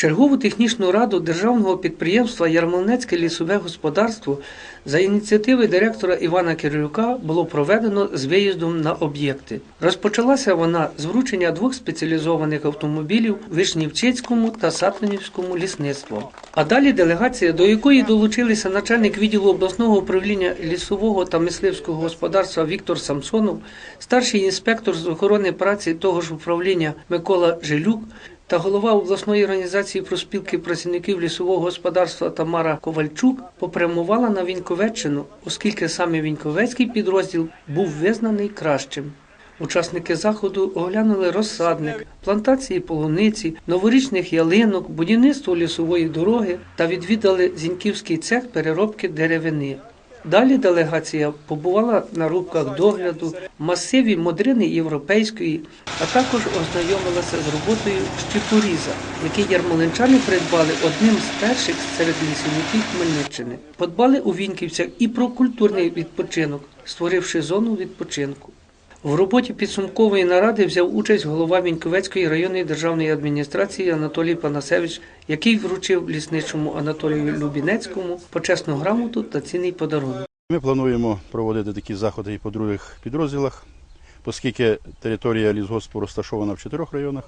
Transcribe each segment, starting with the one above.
Чергову технічну раду державного підприємства Ярмолинецьке лісове господарство за ініціативи директора Івана Кирилюка було проведено з виїздом на об'єкти. Розпочалася вона з вручення двох спеціалізованих автомобілів Вишнівчицькому та Сатанівському лісництву. А далі делегація, до якої долучилися начальник відділу обласного управління лісового та мисливського господарства Віктор Самсонов, старший інспектор з охорони праці того ж управління Микола Жилюк, та голова обласної організації проспілки працівників лісового господарства Тамара Ковальчук попрямувала на Віньковеччину, оскільки саме Віньковецький підрозділ був визнаний кращим. Учасники заходу оглянули розсадник, плантації полуниці, новорічних ялинок, будівництво лісової дороги та відвідали Зіньківський цех переробки деревини. Далі делегація побувала на рубках догляду, масиві модрини європейської, а також ознайомилася з роботою щепоріза, який ярмолинчани придбали одним з перших серед лісівників Хмельниччини. Подбали у Вінківцях і про культурний відпочинок, створивши зону відпочинку. В роботі підсумкової наради взяв участь голова Міньковецької районної державної адміністрації Анатолій Панасевич, який вручив лісничому Анатолію Любінецькому почесну грамоту та цінний подарунок. Ми плануємо проводити такі заходи і по других підрозділах, оскільки територія лісгоспу розташована в чотирьох районах.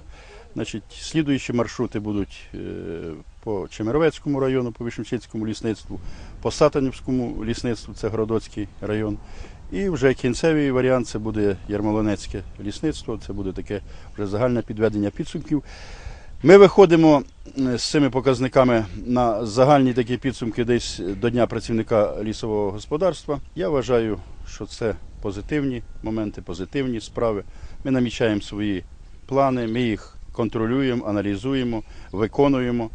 Значить, слідуючі маршрути будуть е, по Чемеровецькому району, по Вишневчицькому лісництву, по Сатанівському лісництву, це Городоцький район. І вже кінцевий варіант це буде Ярмолинецьке лісництво, це буде таке вже загальне підведення підсумків. Ми виходимо е, з цими показниками на загальні такі підсумки десь до Дня працівника лісового господарства. Я вважаю, що це позитивні моменти, позитивні справи. Ми намічаємо свої плани, ми їх контролюємо, аналізуємо, виконуємо.